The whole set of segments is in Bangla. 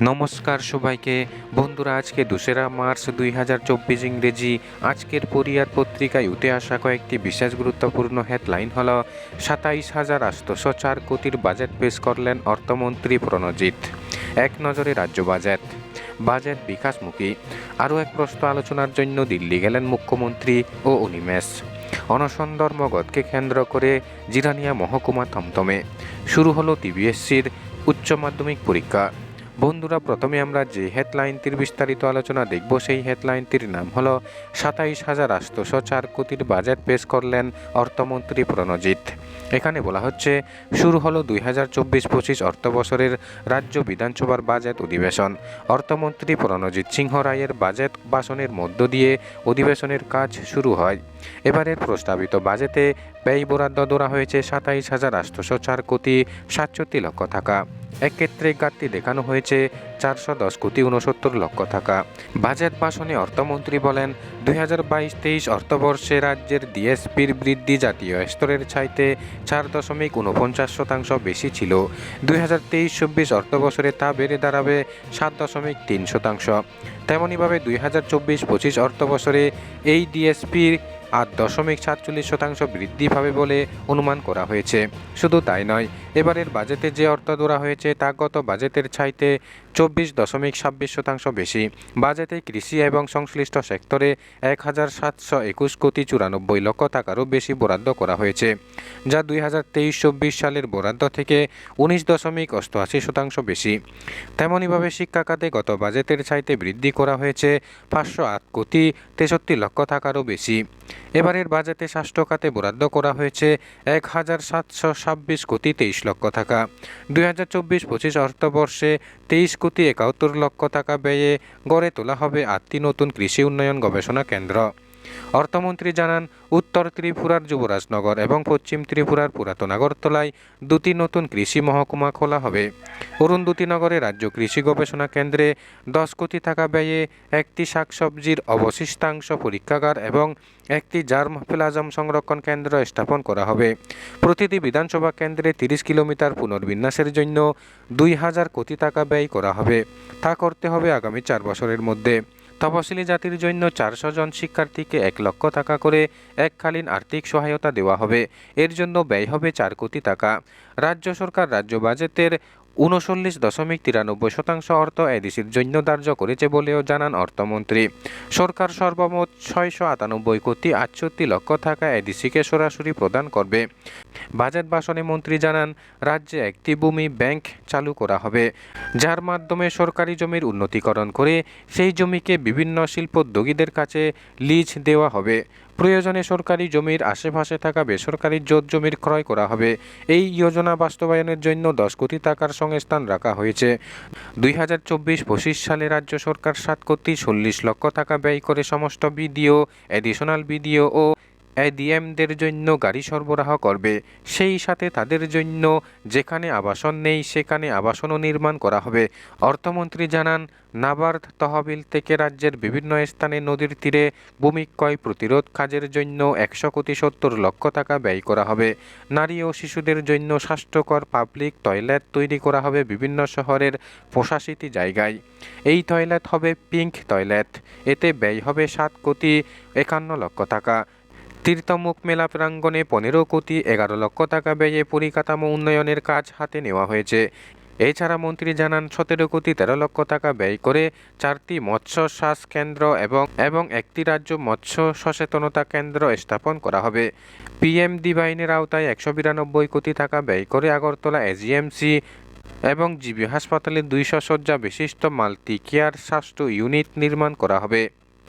নমস্কার সবাইকে। বন্ধুরা, আজকে দোসরা মার্চ দুই হাজার চব্বিশ ইংরেজি। আজকের পরিয়ার পত্রিকায় উঠে আসা কয়েকটি বিশেষ গুরুত্বপূর্ণ হেডলাইন হল, সাতাইশ হাজার আটশোশো চার কোটির বাজেট পেশ করলেন অর্থমন্ত্রী প্রণজিৎ। এক নজরে রাজ্য বাজেট। বাজেট বিকাশমুখী। আরও এক প্রশ্ন আলোচনার জন্য দিল্লি গেলেন মুখ্যমন্ত্রী ও অনিমেষ। অনশন ধর্মঘটকে কেন্দ্র করে জিরানিয়া মহকুমা থমথমে। শুরু হলো টিবিএসসির উচ্চ মাধ্যমিক পরীক্ষা। বন্ধুরা, প্রথমে আমরা যে হেডলাইনটির বিস্তারিত আলোচনা দেখব, সেই হেডলাইনটির নাম হলো সাতাইশ হাজার আটশোশো চার কোটির বাজেট পেশ করলেন অর্থমন্ত্রী প্রণজিৎ। এখানে বলা হচ্ছে, শুরু হলো দুই হাজার চব্বিশ পঁচিশ অর্থবছরের রাজ্য বিধানসভার বাজেট অধিবেশন। অর্থমন্ত্রী প্রণজিৎ সিংহ রায়ের বাজেট ভাষণের মধ্য দিয়ে অধিবেশনের কাজ শুরু হয়। এবারের প্রস্তাবিত বাজেটে ব্যয় বরাদ্দ ধরা হয়েছে সাতাইশ হাজার আটশোশো চার কোটি সাতষট্টি লক্ষ টাকা। এক্ষেত্রে ঘাটতি দেখানো হয়েছে চারশো দশ কোটি উনসত্তর লক্ষ টাকা। বাজেট ভাষণে অর্থমন্ত্রী বলেন, দুই হাজার বাইশ তেইশ অর্থবর্ষে রাজ্যের ডিএসপির বৃদ্ধি জাতীয় স্তরের চাইতে চার দশমিক উনপঞ্চাশ শতাংশ বেশি ছিল। দুই হাজার তেইশ চব্বিশ অর্থবছরে তা বেড়ে দাঁড়াবে সাত দশমিক তিন শতাংশ। তেমনইভাবে দুই হাজার চব্বিশ পঁচিশ অর্থবছরে এই ডিএসপির আট দশমিক সাতচল্লিশ শতাংশ বৃদ্ধি পাবে বলে অনুমান করা হয়েছে। শুধু তাই নয়, এবারের বাজেটে যে অর্থ ধরা হয়েছে তা গত বাজেটের ছাইতে চব্বিশ দশমিক ছাব্বিশ শতাংশ বেশি। বাজেটে কৃষি এবং সংশ্লিষ্ট সেক্টরে এক হাজার সাতশো একুশ কোটি চুরানব্বই লক্ষ টাকারও বেশি বরাদ্দ করা হয়েছে, যা দুই হাজার তেইশ চব্বিশ সালের বরাদ্দ থেকে উনিশ দশমিক অষ্টআশি শতাংশ বেশি। তেমনইভাবে শিক্ষা খাতে গত বাজেটের ছাইতে বৃদ্ধি করা হয়েছে পাঁচশো আট কোটি তেষট্টি লক্ষ টাকারও বেশি। এবারের বাজেটে স্বাস্থ্য খাতে বরাদ্দ করা হয়েছে এক হাজার সাতশো ছাব্বিশ কোটি তেইশ লক্ষ টাকা। দুই হাজার চব্বিশ পঁচিশ অর্থবর্ষে তেইশ কোটি একাত্তর লক্ষ টাকা ব্যয়ে গড়ে তোলা হবে আটটি নতুন কৃষি উন্নয়ন গবেষণা কেন্দ্র। অর্থমন্ত্রী জানান, উত্তর ত্রিপুরার যুবরাজনগর এবং পশ্চিম ত্রিপুরার পুরাতন আগরতলায় দুটি নতুন কৃষি মহকুমা খোলা হবে। অরুন্ধতী নগরে রাজ্য কৃষি গবেষণা কেন্দ্রে দশ কোটি টাকা ব্যয়ে একটি শাকসবজির অবশিষ্টাংশ পরীক্ষাগার এবং একটি জার্ম প্লাজম সংরক্ষণ কেন্দ্র স্থাপন করা হবে। প্রতিটি বিধানসভা কেন্দ্রে তিরিশ কিলোমিটার পুনর্বিন্যাসের জন্য দুই হাজার কোটি টাকা ব্যয় করা হবে। তা করতে হবে আগামী চার বছরের মধ্যে। তপশিলি জাতির জন্য চারশো জন শিক্ষার্থীকে এক লক্ষ টাকা করে এককালীন আর্থিক সহায়তা দেওয়া হবে। এর জন্য ব্যয় হবে চার কোটি টাকা। রাজ্য সরকার রাজ্য বাজেটের উনচল্লিশ দশমিক তিরানব্বই শতাংশ অর্থ এডিসির জন্য ধার্য করেছে বলেও জানান অর্থমন্ত্রী। সরকার সর্বমোট ছয়শো আটানব্বই কোটি আটষট্টি লক্ষ টাকা এডিসিকে সরাসরি প্রদান করবে। বাজেট ভাষণে মন্ত্রী জানান, রাজ্যে একটি ভূমি ব্যাংক চালু করা হবে, যার মাধ্যমে সরকারি জমির উন্নতিকরণ করে সেই জমিকে বিভিন্ন শিল্পোদ্যোগীদের কাছে লিজ দেওয়া হবে। প্রয়োজনে সরকারি জমির আশেপাশে থাকা বেসরকারি জোট জমির ক্রয় করা হবে। এই যোজনা বাস্তবায়নের জন্য দশ কোটি টাকার সংস্থান রাখা হয়েছে। দুই হাজার চব্বিশ পঁচিশ সালে রাজ্য সরকার সাত কোটি চল্লিশ লক্ষ টাকা ব্যয় করে সমস্ত বিডিও এডিশনাল বিডিও ও এডিএমদের জন্য গাড়ি সরবরাহ করবে। সেই সাথে তাদের জন্য যেখানে আবাসন নেই, সেখানে আবাসনও নির্মাণ করা হবে। অর্থমন্ত্রী জানান নাবার্ড তহবিল থেকে রাজ্যের বিভিন্ন স্থানে নদীর তীরে ভূমিক্ষয় প্রতিরোধ কাজের জন্য একশো কোটি সত্তর লক্ষ টাকা ব্যয় করা হবে। নারী ও শিশুদের জন্য স্বাস্থ্যকর পাবলিক টয়লেট তৈরি করা হবে বিভিন্ন শহরের প্রশাসিত জায়গায়। এই টয়লেট হবে পিঙ্ক টয়লেট। এতে ব্যয় হবে সাত কোটি একান্ন লক্ষ টাকা। তীর্থমুখ মেলা প্রাঙ্গণে পনেরো কোটি এগারো লক্ষ টাকা ব্যয়ে পরিকাঠামো উন্নয়নের কাজ হাতে নেওয়া হয়েছে। এছাড়া মন্ত্রী জানান, সতেরো কোটি তেরো লক্ষ টাকা ব্যয় করে চারটি মৎস্য শ্বাস কেন্দ্র এবং এবং একটি রাজ্য মৎস্য সচেতনতা কেন্দ্র স্থাপন করা হবে। পিএম ডিভাইনের আওতায় একশো বিরানব্বই কোটি টাকা ব্যয় করে আগরতলা এজিএমসি এবং জিবি হাসপাতালে দুইশো শয্যা বিশিষ্ট মাল্টি কেয়ার স্বাস্থ্য ইউনিট নির্মাণ করা হবে।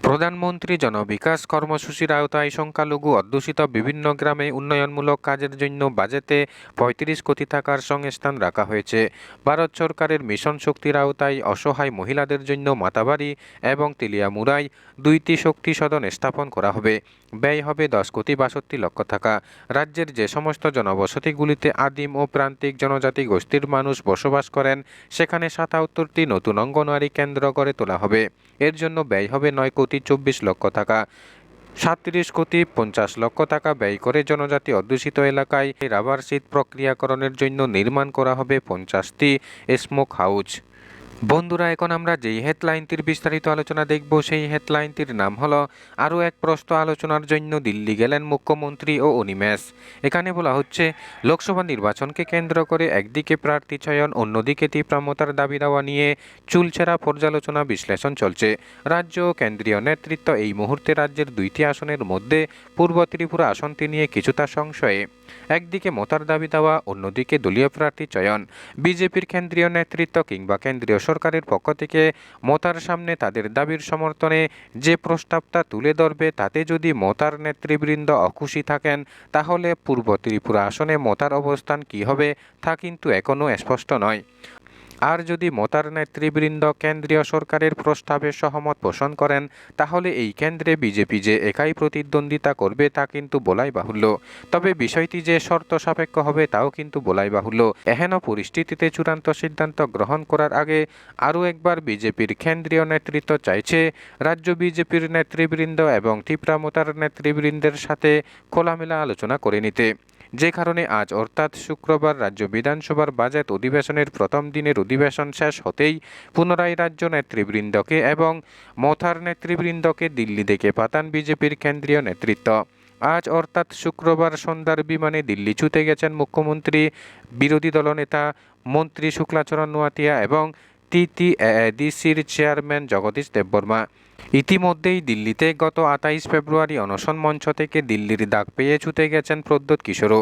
প্রধানমন্ত্রী জনবিকাশ কর্মসূচির আওতায় সংখ্যালঘু অধ্যুষিত বিভিন্ন গ্রামে উন্নয়নমূলক কাজের জন্য বাজেটে পঁয়ত্রিশ কোটি টাকার সংস্থান রাখা হয়েছে। ভারত সরকারের মিশন শক্তির আওতায় অসহায় মহিলাদের জন্য মাতাবাড়ি এবং তেলিয়ামুড়ায় দুইটি শক্তি সদন স্থাপন করা হবে। ব্যয় হবে দশ কোটি বাষট্টি লক্ষ টাকা। রাজ্যের যে সমস্ত জনবসতিগুলিতে আদিম ও প্রান্তিক জনজাতি গোষ্ঠীর মানুষ বসবাস করেন, সেখানে সাতাত্তরটি নতুন অঙ্গনওয়াড়ি কেন্দ্র গড়ে তোলা হবে। এর জন্য ব্যয় হবে নয় কোটি চব্বিশ লক্ষ টাকা। সাতত্রিশ কোটি পঞ্চাশ লক্ষ টাকা ব্যয় করে জনজাতি অধ্যুষিত এলাকায় রাবার শীত প্রক্রিয়াকরণের জন্য নির্মাণ করা হবে পঞ্চাশটি স্মোক হাউস। বন্ধুরা, এখন আমরা যেই হেডলাইনটির বিস্তারিত আলোচনা দেখব, সেই হেডলাইনটির নাম হলো, আরও এক প্রশ্ন আলোচনার জন্য দিল্লি গেলেন মুখ্যমন্ত্রী ও অনিমেষ। এখানে বলা হচ্ছে, লোকসভা নির্বাচনকে কেন্দ্র করে একদিকে প্রার্থী চয়ন, অন্যদিকে তীব্রামতার দাবি দেওয়া নিয়ে চুলছেরা পর্যালোচনা বিশ্লেষণ চলছে। রাজ্য ও কেন্দ্রীয় নেতৃত্ব এই মুহূর্তে রাজ্যের দুইটি আসনের মধ্যে পূর্ব ত্রিপুরা আসনটি নিয়ে কিছুটা সংশয়ে। একদিকে মতার দাবি দেওয়া, অন্যদিকে দলীয় প্রার্থী চয়ন। বিজেপির কেন্দ্রীয় নেতৃত্ব কিংবা কেন্দ্রীয় সরকারের পক্ষ থেকে মতার সামনে তাদের দাবির সমর্থনে যে প্রস্তাবটা তুলে ধরবে, তাতে যদি মতার নেতৃবৃন্দ অখুশি থাকেন, তাহলে পূর্ব ত্রিপুরা আসনে মতার অবস্থান কী হবে তা কিন্তু এখনও স্পষ্ট নয়। আর যদি মতার নেতৃবৃন্দ কেন্দ্রীয় সরকারের প্রস্তাবে সহমত পোষণ করেন, তাহলে এই কেন্দ্রে বিজেপি যে একাই প্রতিদ্বন্দ্বিতা করবে তা কিন্তু বলাই বাহুল্য। তবে বিষয়টি যে শর্ত সাপেক্ষ হবে তাও কিন্তু বলাই বাহুল্য। এহেন পরিস্থিতিতে চূড়ান্ত সিদ্ধান্ত গ্রহণ করার আগে আরও একবার বিজেপির কেন্দ্রীয় নেতৃত্ব চাইছে রাজ্য বিজেপির নেতৃবৃন্দ এবং তীব্রামতার নেতৃবৃন্দের সাথে খোলামেলা আলোচনা করে নিতে। যে কারণে আজ অর্থাৎ শুক্রবার রাজ্য বিধানসভার বাজেট অধিবেশনের প্রথম দিনের অধিবেশন শেষ হতেই পুনরায় রাজ্য নেতৃবৃন্দকে এবং মথার নেতৃবৃন্দকে দিল্লি থেকে পাতান বিজেপির কেন্দ্রীয় নেতৃত্ব। আজ অর্থাৎ শুক্রবার সন্ধ্যার বিমানে দিল্লি ছুটে গেছেন মুখ্যমন্ত্রী, বিরোধী দলনেতা মন্ত্রী শুক্লাচরণ নোয়াতিয়া এবং টিটিডিসির চেয়ারম্যান জগদীশ দেববর্মা। ইতিমধ্যেই দিল্লিতে গত আঠাইশ ফেব্রুয়ারি অনশন মঞ্চ থেকে দিল্লির দাগ পেয়ে ছুটে গেছেন প্রদ্যোৎ কিশোরও।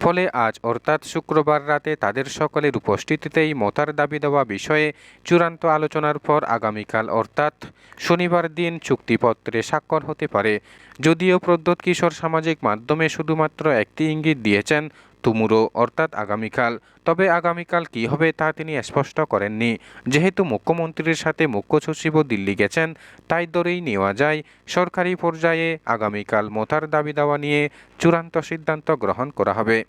ফলে আজ অর্থাৎ শুক্রবার রাতে তাদের সকলের উপস্থিতিতেই মতার দাবি দেওয়া বিষয়ে চূড়ান্ত আলোচনার পর আগামীকাল অর্থাৎ শনিবার দিন চুক্তিপত্রে স্বাক্ষর হতে পারে। যদিও প্রদ্যোৎ কিশোর সামাজিক মাধ্যমে শুধুমাত্র একটি ইঙ্গিত দিয়েছেন তুমুরো অর্থাৎ আগামীকাল। তবে আগামীকাল কি হবে তা তিনি স্পষ্ট করেননি। যেহেতু মুখ্যমন্ত্রীর সাথে মুখ্য সচিবও দিল্লি গেছেন, তাই দরেই নেওয়া যায়। সরকারি পর্যায়ে আগামীকাল মতার দাবি দেওয়া নিয়ে চূড়ান্ত সিদ্ধান্ত গ্রহণ করা হবে।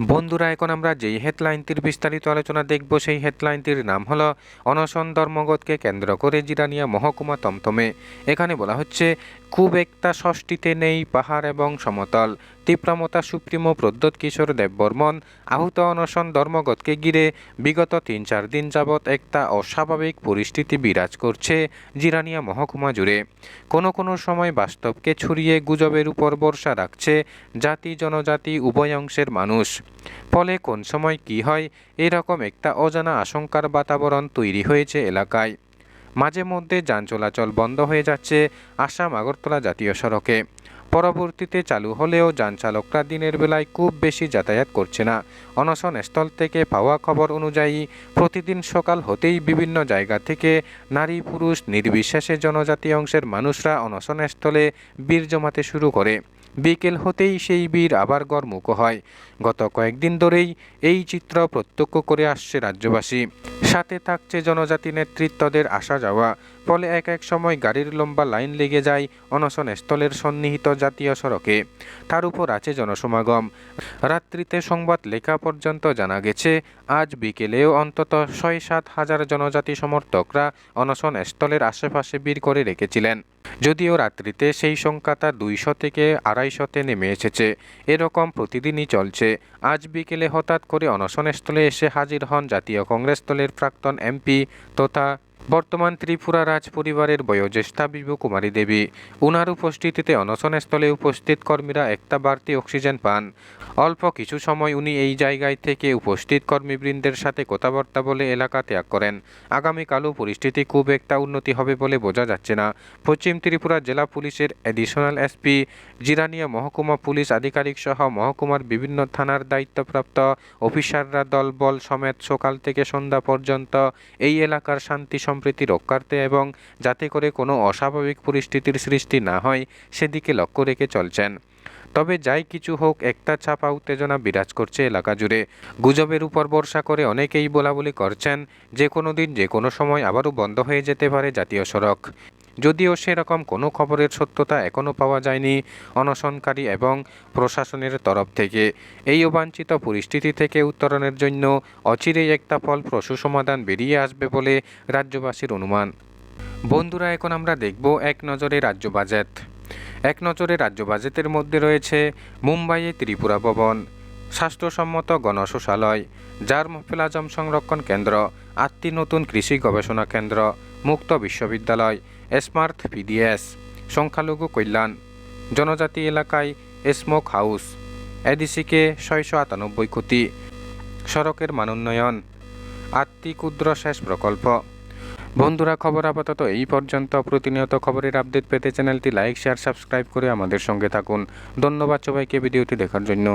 বন্ধুরা, এখন আমরা যেই হেডলাইনটির বিস্তারিত আলোচনা দেখব, সেই হেডলাইনটির নাম হলো অনশন ধর্মগতকে কেন্দ্র করে জিরানিয়া মহকুমা তমতমে। এখানে বলা হচ্ছে, খুব একটা ষষ্ঠীতে নেই পাহাড় এবং সমতল। তীব্রমতা সুপ্রিমো প্রদ্যোৎ কিশোর দেববর্মন, আহত অনশন ধর্মগতকে ঘিরে বিগত তিন চার দিন যাবৎ একটা অস্বাভাবিক পরিস্থিতি বিরাজ করছে জিরানিয়া মহকুমা জুড়ে। কোনো কোনো সময় বাস্তবকে ছড়িয়ে গুজবের উপর বর্ষা রাখছে জাতি জনজাতি উভয় অংশের মানুষ। ফলে কোন সময় কি হয় এরকম একটা অজানা আশঙ্কার বাতাবরণ তৈরি হয়েছে এলাকায়। মাঝে মধ্যে যান চলাচল বন্ধ হয়ে যাচ্ছে আসাম আগরতলা জাতীয় সড়কে। পরবর্তীতে চালু হলেও যান চালকরা দিনের বেলায় খুব বেশি যাতায়াত করছে না। অনশন স্থল থেকে পাওয়া খবর অনুযায়ী প্রতিদিন সকাল হতেই বিভিন্ন জায়গা থেকে নারী পুরুষ নির্বিশেষে জনজাতি অংশের মানুষরা অনশন স্থলে বীর জমাতে শুরু করে। বিকেল হতেই সেই বীর আবার গড়মুখ হয়। গত কয়েকদিন ধরেই এই চিত্র প্রত্যক্ষ করে আসছে রাজ্যবাসী। সাথে থাকছে জনজাতি নেতৃত্বদের আসা যাওয়া ফলে এক এক সময় গাড়ির লম্বা লাইন লেগে যায় অনশন স্থলের সন্নিহিত জাতীয় সড়কে। তার উপর আছে জনসমাগম। রাত্রিতে সংবাদ লেখা পর্যন্ত জানা গেছে, আজ বিকেলেও অন্তত ছয় সাত হাজার জনজাতি সমর্থকরা অনশন স্থলের আশেপাশে বীর করে রেখেছিলেন। যদিও রাত্রিতে সেই সংখ্যাটা দুইশো থেকে আড়াইশোতে নেমে এসেছে। এরকম প্রতিদিনই চলছে। আজ বিকেলে হঠাৎ করে অনশনস্থলে এসে হাজির হন জাতীয় কংগ্রেস দলের প্রাক্তন এমপি তথা বর্তমান ত্রিপুরা রাজ পরিবারের বয়োজ্যেষ্ঠা বিভু কুমারী দেবী। উনার উপস্থিতিতে অনশনস্থলে উপস্থিত কর্মীরা একটা বাড়তি অক্সিজেন পান। অল্প কিছু সময় উনি এই জায়গায় থেকে উপস্থিত কর্মীবৃন্দের সাথে কথাবার্তা বলে এলাকা ত্যাগ করেন। আগামীকালও পরিস্থিতি খুব একটা উন্নতি হবে বলে বোঝা যাচ্ছে না। পশ্চিম ত্রিপুরা জেলা পুলিশের অ্যাডিশনাল এসপি জিরানিয়া মহকুমা পুলিশ আধিকারিক সহ মহকুমার বিভিন্ন থানার দায়িত্বপ্রাপ্ত অফিসাররা দলবল সমেত সকাল থেকে সন্ধ্যা পর্যন্ত এই এলাকার শান্তি সম্প্রীতি রক্ষার্থে এবং যাতে করে কোনো অস্বাভাবিক পরিস্থিতির সৃষ্টি না হয়, সেদিকে লক্ষ্য রেখে চলছেন। তবে যাই কিছু হোক, একটা ছাপা উত্তেজনা বিরাজ করছে এলাকা জুড়ে। গুজবের উপর ভরসা করে অনেকেই বলাবলি করছেন, যে কোনো দিন, যে কোনো সময় আবারও বন্ধ হয়ে যেতে পারে জাতীয় সড়ক। যদিও সেরকম কোনো খবরের সত্যতা এখনও পাওয়া যায়নি অনশনকারী এবং প্রশাসনের তরফ থেকে। এই অবাঞ্ছিত পরিস্থিতি থেকে উত্তরণের জন্য অচিরেই একটা ফল ফলপ্রসূ সমাধান বেরিয়ে আসবে বলে রাজ্যবাসীর অনুমান। বন্ধুরা, এখন আমরা দেখব এক নজরে রাজ্য বাজেট। এক নজরে রাজ্য বাজেটের মধ্যে রয়েছে মুম্বাইয়ে ত্রিপুরা ভবন, স্বাস্থ্যসম্মত গণশৌচালয় জার্ম প্লাজম সংরক্ষণ কেন্দ্র, আটটি নতুন কৃষি গবেষণা কেন্দ্র, মুক্ত বিশ্ববিদ্যালয় স্মার্ট পিডিএস, সংখ্যালঘু কল্যাণ, জনজাতি এলাকায় স্মোক হাউস, এডিসিকে ছয়শো আটানব্বই কোটি, সড়কের মান উন্নয়ন আটটি ক্ষুদ্র শেষ প্রকল্প। বন্ধুরা, খবর আপাতত এই পর্যন্ত। প্রতিনিয়ত খবরের আপডেট পেতে চ্যানেলটি লাইক, শেয়ার, সাবস্ক্রাইব করে আমাদের সঙ্গে থাকুন। ধন্যবাদ সবাইকে ভিডিওটি দেখার জন্য।